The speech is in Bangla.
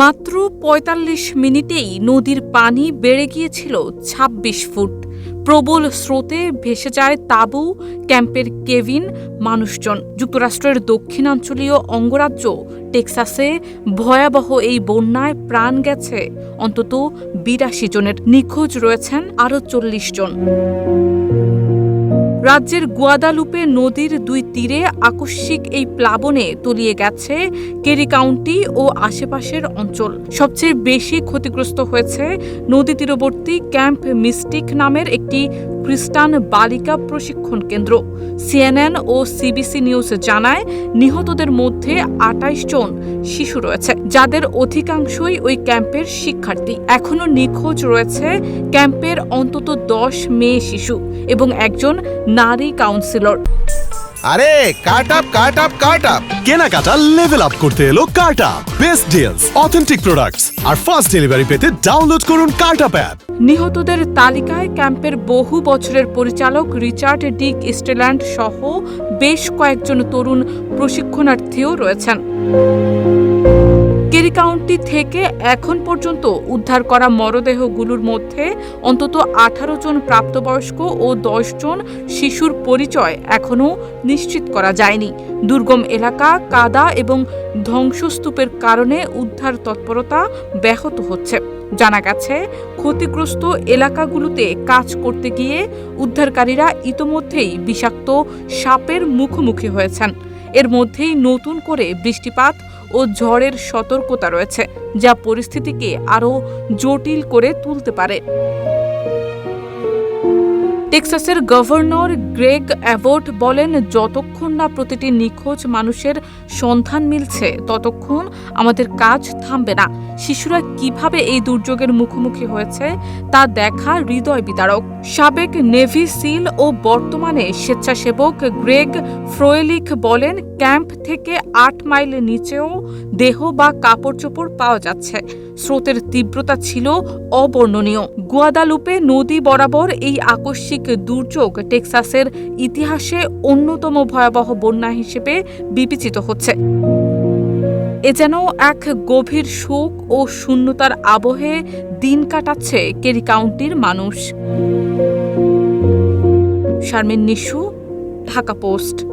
মাত্র ৪৫ মিনিটেই নদীর পানি বেড়ে গিয়েছিল ২৬ ফুট। প্রবল স্রোতে ভেসে যায় তাঁবু, ক্যাম্পের কেভিন মানুষজন। যুক্তরাষ্ট্রের দক্ষিণাঞ্চলীয় অঙ্গরাজ্য টেক্সাসে ভয়াবহ এই বন্যায় প্রাণ গেছে। অন্তত বিরাশি জনের নিখোঁজ রয়েছেন আরও চল্লিশ জন। রাজ্যের গুয়াদালুপে নদীর দুই তীরে আকস্মিক এই প্লাবনে তলিয়ে গেছে কেরি কাউন্টি ও আশেপাশের অঞ্চল। সবচেয়ে বেশি ক্ষতিগ্রস্ত হয়েছে নদী তীরবর্তী ক্যাম্প মিস্টিক নামের একটি খ্রিস্টান বালিকা প্রশিক্ষণ কেন্দ্র। সিএনএন ও সিবিসি নিউজ জানায়, নিহতদের মধ্যে আটাইশ জন শিশু রয়েছে, যাদের অধিকাংশই ওই ক্যাম্পের শিক্ষার্থী। এখনও নিখোঁজ রয়েছে ক্যাম্পের অন্তত দশ মেয়ে শিশু এবং একজন নারী কাউন্সিলর। আরে cut up cut up cut up কেনাকাটা লেভেল আপ করতে এলো কার্টা বেস্ট ডিলস অথেন্টিক প্রোডাক্টস আর ফাস্ট ডেলিভারি পেতে ডাউনলোড করুন কার্টা অ্যাপ নিহতদের তালিকায় ক্যাম্পের বহু বছরের পরিচালক রিচার্ড ডিক স্টেল্যান্ড সহ বেশ কয়েকজন তরুণ প্রশিক্ষণার্থীও রয়েছেন। কেরি কাউন্টি থেকে এখন পর্যন্ত উদ্ধার করা মরদেহগুলোর মধ্যে অন্তত আঠারো জন প্রাপ্তবয়স্ক ও দশ জন শিশুর পরিচয় এখনও নিশ্চিত করা যায়নি। দুর্গম এলাকা, কাদা এবং ধ্বংসস্তূপের কারণে উদ্ধার তৎপরতা ব্যাহত হচ্ছে। জানা গেছে, ক্ষতিগ্রস্ত এলাকাগুলোতে কাজ করতে গিয়ে উদ্ধারকারীরা ইতোমধ্যেই বিষাক্ত সাপের মুখোমুখি হয়েছেন। এর মধ্যেই নতুন করে বৃষ্টিপাত ও ঝড়ের সতর্কতা রয়েছে, যা পরিস্থিতিকে আরও জটিল করে তুলতে পারে। টেক্সাসের গভর্নর গ্রেগ অ্যাভোট বলেন, যতক্ষণ না প্রতিটি নিখোঁজ মানুষের সন্ধান মিলছে, ততক্ষণ আমাদের কাজ থামবে না। শিশুরা কীভাবে এই দুর্যোগের মুখোমুখি হয়েছে, তা দেখা হৃদয় বিতারক সাবেক নেভি সিল ও বর্তমানে স্বেচ্ছাসেবক গ্রেগ ফ্রোয়েলিক বলেন, ক্যাম্প থেকে আট মাইল নিচেও দেহ বা কাপড় চোপড় পাওয়া যাচ্ছে। স্রোতের তীব্রতা ছিল অবর্ণনীয়। গুয়াদালুপে নদী বরাবর এই আকস্মিক দুর্যোগ টেক্সাসের ইতিহাসে অন্যতম ভয়াবহ বন্যা হিসেবে বিবেচিত হচ্ছে। এ যেন এক গভীর শোক ও শূন্যতার আবহে দিন কাটাচ্ছে কেরি কাউন্টির মানুষ। শারমিন নিশু, ঢাকা পোস্ট।